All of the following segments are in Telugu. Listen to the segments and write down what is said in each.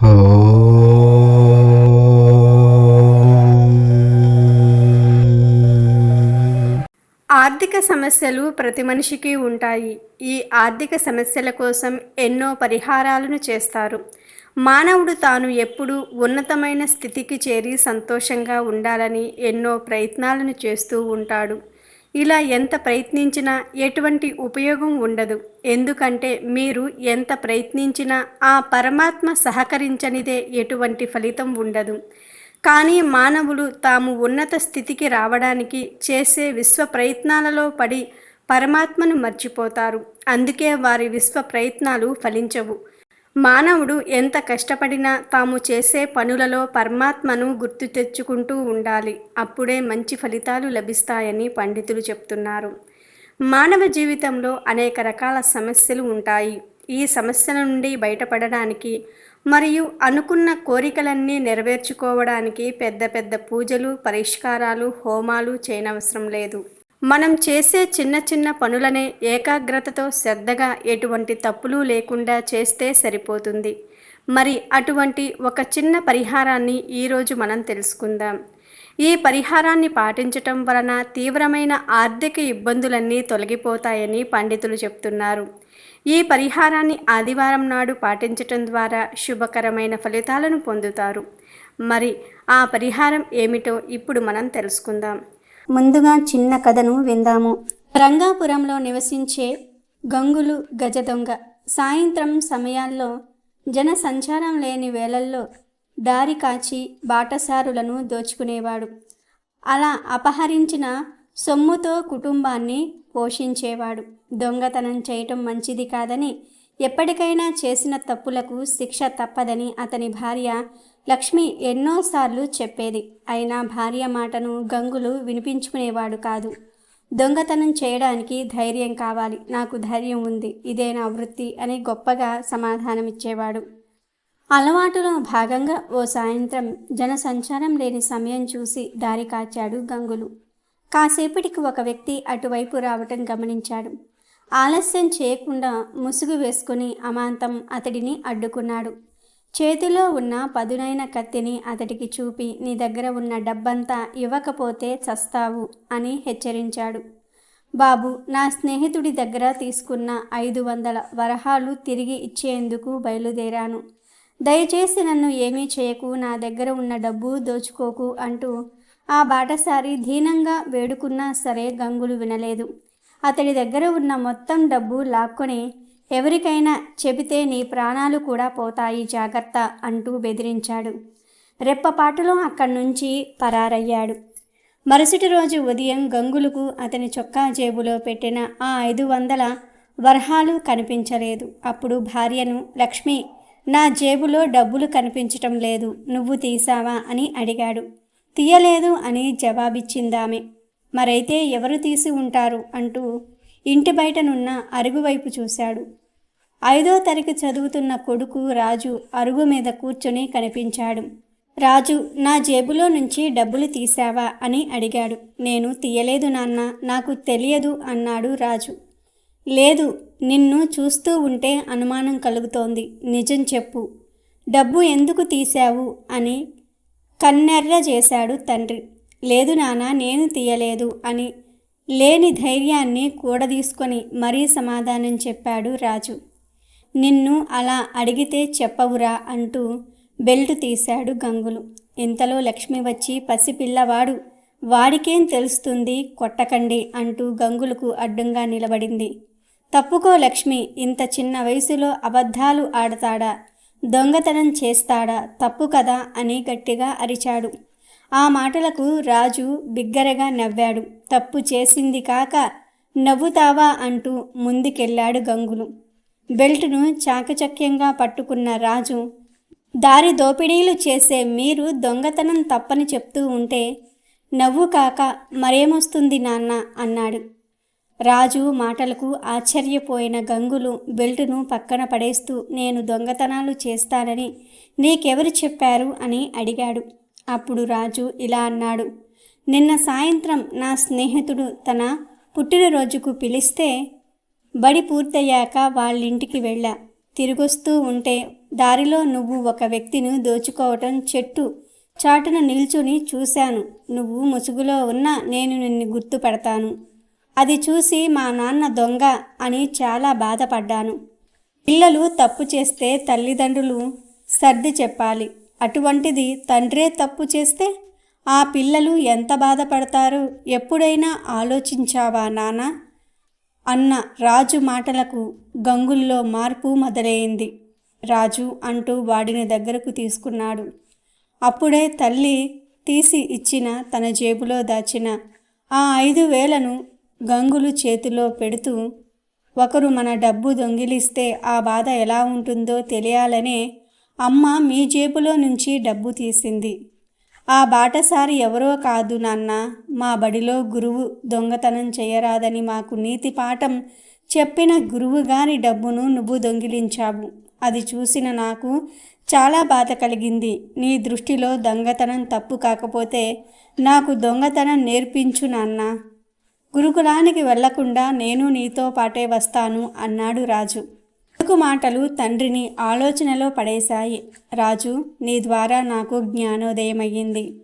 ఆర్థిక సమస్యలు ప్రతి మనిషికి ఉంటాయి. ఈ ఆర్థిక సమస్యల కోసం ఎన్నో పరిహారాలను చేస్తారు. మానవుడు తాను ఎప్పుడూ ఉన్నతమైన స్థితికి చేరి సంతోషంగా ఉండాలని ఎన్నో ప్రయత్నాలను చేస్తూ ఉంటాడు. ఇలా ఎంత ప్రయత్నించినా ఎటువంటి ఉపయోగం ఉండదు. ఎందుకంటే మీరు ఎంత ప్రయత్నించినా ఆ పరమాత్మ సహకరించనిదే ఎటువంటి ఫలితం ఉండదు. కానీ మానవులు తాము ఉన్నత స్థితికి రావడానికి చేసే విశ్వ ప్రయత్నాలలో పడి పరమాత్మను మర్చిపోతారు. అందుకే వారి విశ్వ ప్రయత్నాలు ఫలించవు. మానవుడు ఎంత కష్టపడినా తాము చేసే పనులలో పరమాత్మను గుర్తు తెచ్చుకుంటూ ఉండాలి. అప్పుడే మంచి ఫలితాలు లభిస్తాయని పండితులు చెప్తున్నారు. మానవ జీవితంలో అనేక రకాల సమస్యలు ఉంటాయి. ఈ సమస్యల నుండి బయటపడడానికి మరియు అనుకున్న కోరికలన్నీ నెరవేర్చుకోవడానికి పెద్ద పెద్ద పూజలు పరిష్కారాలు హోమాలు చేయనవసరం లేదు. మనం చేసే చిన్న చిన్న పనులనే ఏకాగ్రతతో శ్రద్ధగా ఎటువంటి తప్పులు లేకుండా చేస్తే సరిపోతుంది. మరి అటువంటి ఒక చిన్న పరిహారాన్ని ఈరోజు మనం తెలుసుకుందాం. ఈ పరిహారాన్ని పాటించటం వలన తీవ్రమైన ఆర్థిక ఇబ్బందులన్నీ తొలగిపోతాయని పండితులు చెప్తున్నారు. ఈ పరిహారాన్ని ఆదివారం నాడు పాటించటం ద్వారా శుభకరమైన ఫలితాలను పొందుతారు. మరి ఆ పరిహారం ఏమిటో ఇప్పుడు మనం తెలుసుకుందాం. ముందుగా చిన్న కథను విందాము. రంగాపురంలో నివసించే గంగులు గజదొంగ సాయంత్రం సమయాల్లో జన సంచారం లేని వేళల్లో దారి కాచి బాటసారులను దోచుకునేవాడు. అలా అపహరించిన సొమ్ముతో కుటుంబాన్ని పోషించేవాడు. దొంగతనం చేయటం మంచిది కాదని ఎప్పటికైనా చేసిన తప్పులకు శిక్ష తప్పదని అతని భార్య లక్ష్మి ఎన్నోసార్లు చెప్పేది. అయినా భార్య మాటను గంగులు వినిపించుకునేవాడు కాదు. దొంగతనం చేయడానికి ధైర్యం కావాలి. నాకు ధైర్యం ఉంది. ఇదే నా వృత్తి అని గొప్పగా సమాధానమిచ్చేవాడు. అలవాటులో భాగంగా ఓ సాయంత్రం జనసంచారం లేని సమయం చూసి దారి కాచాడు గంగులు. కాసేపటికి ఒక వ్యక్తి అటువైపు రావటం గమనించాడు. ఆలస్యం చేయకుండా ముసుగు వేసుకుని అమాంతం అతడిని అడ్డుకున్నాడు. చేతిలో ఉన్న పదునైన కత్తిని అతడికి చూపి నీ దగ్గర ఉన్న డబ్బంతా ఇవ్వకపోతే చస్తావు అని హెచ్చరించాడు. బాబు నా స్నేహితుడి దగ్గర తీసుకున్న ఐదు వందల వరహాలు తిరిగి ఇచ్చేందుకు బయలుదేరాను. దయచేసి నన్ను ఏమీ చేయకు నా దగ్గర ఉన్న డబ్బు దోచుకోకు అంటూ ఆ బాటసారి దీనంగా వేడుకున్నా సరే గంగులు వినలేదు. అతడి దగ్గర ఉన్న మొత్తం డబ్బు లాక్కొని ఎవరికైనా చెబితే నీ ప్రాణాలు కూడా పోతాయి జాగ్రత్త అంటూ బెదిరించాడు. రెప్పపాటులో అక్కడి నుంచి పరారయ్యాడు. మరుసటి రోజు ఉదయం గంగులకు అతని చొక్కా జేబులో పెట్టిన ఆ ఐదు వందల వరహాలు కనిపించలేదు. అప్పుడు భార్యను లక్ష్మి నా జేబులో డబ్బులు కనిపించటం లేదు నువ్వు తీసావా అని అడిగాడు. తీయలేదు అని జవాబిచ్చిందామె. మరైతే ఎవరు తీసి ఉంటారు? అంటూ ఇంటి బయటనున్న అరుగు వైపు చూశాడు. ఐదో తరగతి చదువుతున్న కొడుకు రాజు అరుగు మీద కూర్చొని కనిపించాడు. రాజు నా జేబులో నుంచి డబ్బులు తీసావా అని అడిగాడు. నేను తీయలేదు నాన్న నాకు తెలియదు అన్నాడు రాజు. లేదు నిన్ను చూస్తూ ఉంటే అనుమానం కలుగుతోంది నిజం చెప్పు. డబ్బు ఎందుకు తీశావు? అని కన్నెర్ర చేశాడు తండ్రి. లేదు నాన్న నేను తీయలేదు అని లేని ధైర్యాన్ని కూడదీసుకొని మరీ సమాధానం చెప్పాడు రాజు. నిన్ను అలా అడిగితే చెప్పవురా అంటూ బెల్ట్ తీశాడు గంగులు. ఇంతలో లక్ష్మి వచ్చి పసిపిల్లవాడు వాడికేం తెలుస్తుంది? కొట్టకండి అంటూ గంగులకు అడ్డంగా నిలబడింది. తప్పుకో లక్ష్మి ఇంత చిన్న వయసులో అబద్ధాలు ఆడతాడా? దొంగతనం చేస్తాడా? తప్పు కదా అని గట్టిగా అరిచాడు. ఆ మాటలకు రాజు బిగ్గరగా నవ్వాడు. తప్పు చేసింది కాక నవ్వుతావా? అంటూ ముందుకెళ్ళాడు గంగులు. బెల్టును చాకచక్యంగా పట్టుకున్న రాజు దారి దోపిడీలు చేసే మీరు దొంగతనం తప్పని చెప్తూ ఉంటే నవ్వు కాక మరేమొస్తుంది నాన్న అన్నాడు. రాజు మాటలకు ఆశ్చర్యపోయిన గంగులు బెల్టును పక్కన పడేస్తూ నేను దొంగతనాలు చేస్తానని నీకెవరు చెప్పారు అని అడిగాడు. అప్పుడు రాజు ఇలా అన్నాడు. నిన్న సాయంత్రం నా స్నేహితుడు తన పుట్టినరోజుకు పిలిస్తే బడి పూర్తయ్యాక వాళ్ళింటికి వెళ్ళా. తిరిగొస్తూ ఉంటే దారిలో నువ్వు ఒక వ్యక్తిని దోచుకోవటం చెట్టు. చాటున నిల్చుని చూశాను. నువ్వు ముసుగులో ఉన్నా నేను నిన్ను గుర్తుపడతాను అది చూసి మా నాన్న దొంగ అని చాలా బాధపడ్డాను. పిల్లలు తప్పు చేస్తే తల్లిదండ్రులు సర్ది చెప్పాలి. అటువంటిది తండ్రే తప్పు చేస్తే ఆ పిల్లలు ఎంత బాధపడతారు? ఎప్పుడైనా ఆలోచించావా నాన్న? అన్న రాజు మాటలకు గంగుల్లో మార్పు మొదలైంది. రాజు అంటూ వాడిని దగ్గరకు తీసుకున్నాడు. అప్పుడే తల్లి తీసి ఇచ్చిన తన జేబులో దాచిన ఆ ఐదు వేలను గంగులు చేతిలో పెడుతూ ఒకరు మన డబ్బు దొంగిలిస్తే ఆ బాధ ఎలా ఉంటుందో తెలియాలనే అమ్మ మీ జేబులో నుంచి డబ్బు తీసింది. ఆ బాటసారి ఎవరో కాదు నాన్న. మా బడిలో గురువు దొంగతనం చేయరాదని మాకు నీతి పాఠం చెప్పిన గురువుగారి డబ్బును నువ్వు దొంగిలించావు. అది చూసిన నాకు చాలా బాధ కలిగింది. నీ దృష్టిలో దొంగతనం తప్పు కాకపోతే నాకు దొంగతనం నేర్పించు నాన్న. గురుకులానికి వెళ్ళకుండా నేను నీతో పాటే వస్తాను అన్నాడు రాజు. మాటలు తండ్రిని ఆలోచనలో పడేశాయి. రాజు నీ ద్వారా నాకు జ్ఞానోదయమయ్యింది.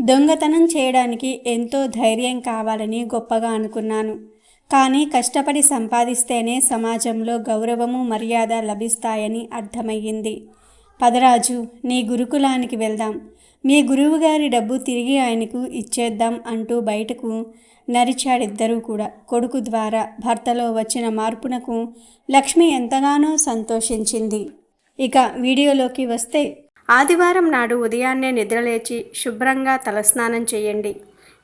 దొంగతనం చేయడానికి ఎంతో ధైర్యం కావాలని గొప్పగా అనుకున్నాను. కానీ కష్టపడి సంపాదిస్తేనే సమాజంలో గౌరవము మర్యాద లభిస్తాయని అర్థమయ్యింది. పదరాజు నీ గురుకులానికి వెళ్దాం. మీ గురువుగారి డబ్బు తిరిగి ఆయనకు ఇచ్చేద్దాం అంటూ బయటకు నరిచాడిద్దరూ కూడా. కొడుకు ద్వారా భర్తలో వచ్చిన మార్పునకు లక్ష్మి ఎంతగానో సంతోషించింది. ఇక వీడియోలోకి వస్తే ఆదివారం నాడు ఉదయాన్నే నిద్రలేచి శుభ్రంగా తలస్నానం చేయండి.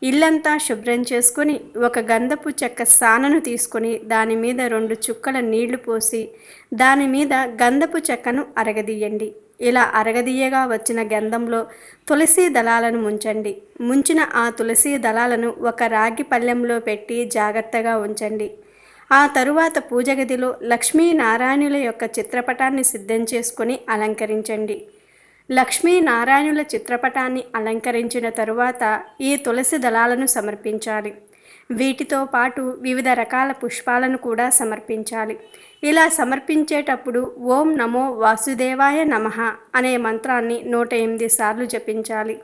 ఇల్లంతా శుభ్రం చేసుకుని ఒక గంధపు చెక్క సానను తీసుకుని దాని మీద రెండు చుక్కల నీళ్ళు పోసి దాని మీద గంధపు చెక్కను అరగదీయండి. ఇలా అరగదీయగా వచ్చిన గంధంలో తులసి దళాలను ముంచండి. ముంచిన ఆ తులసి దళాలను ఒక రాగి పళ్ళెంలో పెట్టి జాగ్రత్తగా ఉంచండి. ఆ తరువాత పూజ గదిలో లక్ష్మీనారాయణుల యొక్క చిత్రపటాన్ని సిద్ధం చేసుకొని అలంకరించండి. లక్ష్మీనారాయణుల చిత్రపటాన్ని అలంకరించిన తరువాత ఈ తులసి దళాలను సమర్పించాలి. వీటితో పాటు వివిధ రకాల పుష్పాలను కూడా సమర్పించాలి. ఇలా సమర్పించేటప్పుడు ఓం నమో వాసుదేవాయ నమః అనే మంత్రాన్ని నూట ఎనిమిది సార్లు జపించాలి.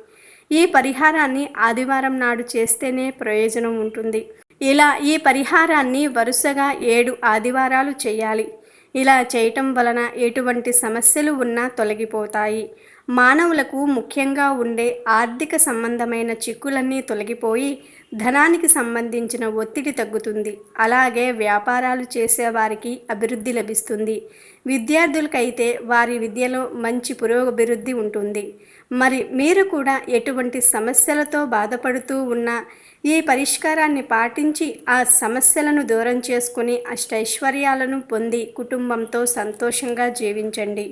ఈ పరిహారాన్ని ఆదివారం నాడు చేస్తేనే ప్రయోజనం ఉంటుంది. ఇలా ఈ పరిహారాన్ని వరుసగా ఏడు ఆదివారాలు చేయాలి. ఇలా చేయటం వలన ఎటువంటి సమస్యలు ఉన్నా తొలగిపోతాయి. మానవులకు ముఖ్యంగా ఉండే ఆర్థిక సంబంధమైన చిక్కులన్నీ తొలగిపోయి ధనానికి సంబంధించిన ఒత్తిడి తగ్గుతుంది. అలాగే వ్యాపారాలు చేసేవారికి అభివృద్ధి లభిస్తుంది. విద్యార్థులకైతే వారి విద్యలో మంచి పురోభివృద్ధి ఉంటుంది. మరి మీరు కూడా ఎటువంటి సమస్యలతో బాధపడుతూ ఉన్నా ఈ పరిష్కారాన్ని పాటించి ఆ సమస్యలను దూరం చేసుకుని అష్టైశ్వర్యాలను పొంది కుటుంబంతో సంతోషంగా జీవించండి.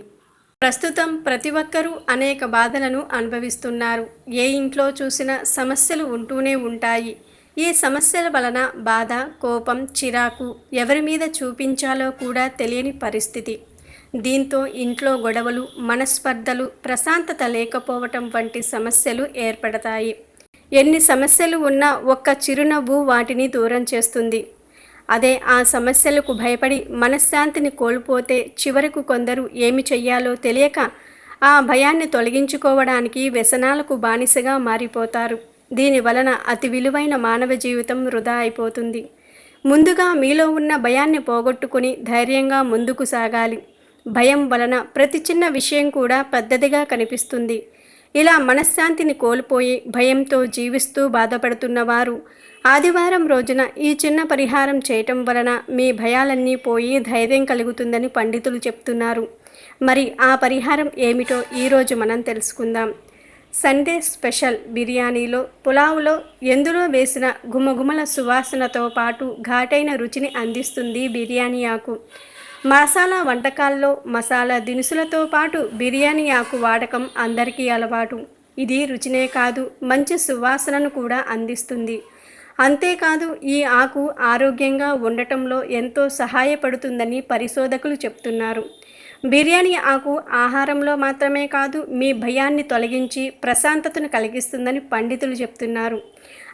ప్రస్తుతం ప్రతి ఒక్కరూ అనేక బాధలను అనుభవిస్తున్నారు. ఏ ఇంట్లో చూసినా సమస్యలు ఉంటూనే ఉంటాయి. ఈ సమస్యల వలన బాధ కోపం చిరాకు ఎవరి మీద చూపించాలో కూడా తెలియని పరిస్థితి. దీంతో ఇంట్లో గొడవలు మనస్పర్ధలు ప్రశాంతత లేకపోవటం వంటి సమస్యలు ఏర్పడతాయి. ఎన్ని సమస్యలు ఉన్నా ఒక్క చిరునవ్వు వాటిని దూరం చేస్తుంది. అదే ఆ సమస్యలకు భయపడి మనశ్శాంతిని కోల్పోతే చివరకు కొందరు ఏమి చెయ్యాలో తెలియక ఆ భయాన్ని తొలగించుకోవడానికి వ్యసనాలకు బానిసగా మారిపోతారు. దీని వలన అతి విలువైన మానవ జీవితం వృధా అయిపోతుంది. ముందుగా మీలో ఉన్న భయాన్ని పోగొట్టుకుని ధైర్యంగా ముందుకు సాగాలి. భయం వలన ప్రతి చిన్న విషయం కూడా పెద్దదిగా కనిపిస్తుంది. ఇలా మనశ్శాంతిని కోల్పోయి భయంతో జీవిస్తూ బాధపడుతున్నవారు ఆదివారం రోజున ఈ చిన్న పరిహారం చేయటం వలన మీ భయాలన్నీ పోయి ధైర్యం కలుగుతుందని పండితులు చెప్తున్నారు. మరి ఆ పరిహారం ఏమిటో ఈరోజు మనం తెలుసుకుందాం. సండే స్పెషల్ బిర్యానీలో పులావులో ఎందులో వేసిన గుమగుమల సువాసనతో పాటు ఘాటైన రుచిని అందిస్తుంది బిర్యానీ ఆకు. మసాలా వంటకాల్లో మసాలా దినుసులతో పాటు బిర్యానీ ఆకు వాడకం అందరికీ అలవాటు. ఇది రుచినే కాదు మంచి సువాసనను కూడా అందిస్తుంది. అంతేకాదు ఈ ఆకు ఆరోగ్యంగా ఉండటంలో ఎంతో సహాయపడుతుందని పరిశోధకులు చెప్తున్నారు. బిర్యానీ ఆకు ఆహారంలో మాత్రమే కాదు మీ భయాన్ని తొలగించి ప్రశాంతతను కలిగిస్తుందని పండితులు చెప్తున్నారు.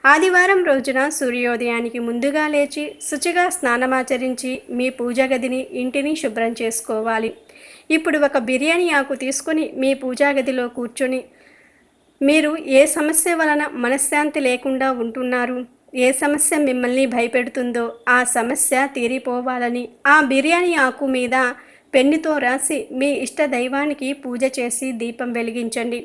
ఆదివారం రోజున సూర్యోదయానికి ముందుగా లేచి శుచిగా స్నానమాచరించి మీ పూజ గదిని ఇంటిని శుభ్రం చేసుకోవాలి. ఇప్పుడు ఒక బిర్యానీ ఆకు తీసుకొని మీ పూజా గదిలో కూర్చొని మీరు ఏ సమస్య వలన మనశ్శాంతి లేకుండా ఉంటున్నారు? ఏ సమస్య మిమ్మల్ని భయపెడుతుందో ఆ సమస్య తీరిపోవాలని ఆ బిర్యానీ ఆకు మీద పెన్నుతో రాసి మీ ఇష్ట దైవానికి పూజ చేసి దీపం వెలిగించండి.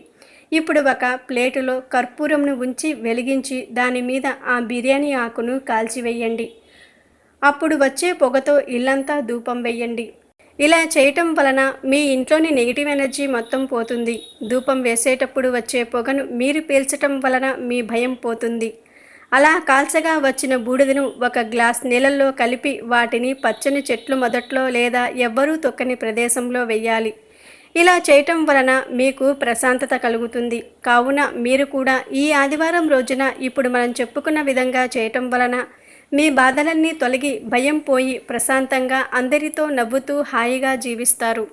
ఇప్పుడు ఒక ప్లేటులో కర్పూరంను ఉంచి వెలిగించి దాని మీద ఆ బిర్యానీ ఆకును కాల్చివేయండి. అప్పుడు వచ్చే పొగతో ఇల్లంతా ధూపం వేయండి. ఇలా చేయటం వలన మీ ఇంట్లోని నెగిటివ్ ఎనర్జీ మొత్తం పోతుంది. ధూపం వేసేటప్పుడు వచ్చే పొగను మీరు పీల్చటం వలన మీ భయం పోతుంది. అలా కాల్చగా వచ్చిన బూడిదను ఒక గ్లాస్ నీళ్ళల్లో కలిపి వాటిని పచ్చని చెట్లు మొదట్లో లేదా ఎవ్వరూ తొక్కని ప్రదేశంలో వెయ్యాలి ఇలా చేయటం వలన మీకు ప్రశాంతత కలుగుతుంది. కావున మీరు కూడా ఈ ఆదివారం రోజున ఇప్పుడు మనం చెప్పుకున్న విధంగా చేయటం వలన మీ బాధలన్నీ తొలగి భయం పోయి ప్రశాంతంగా అందరితో నవ్వుతూ హాయిగా జీవిస్తారు.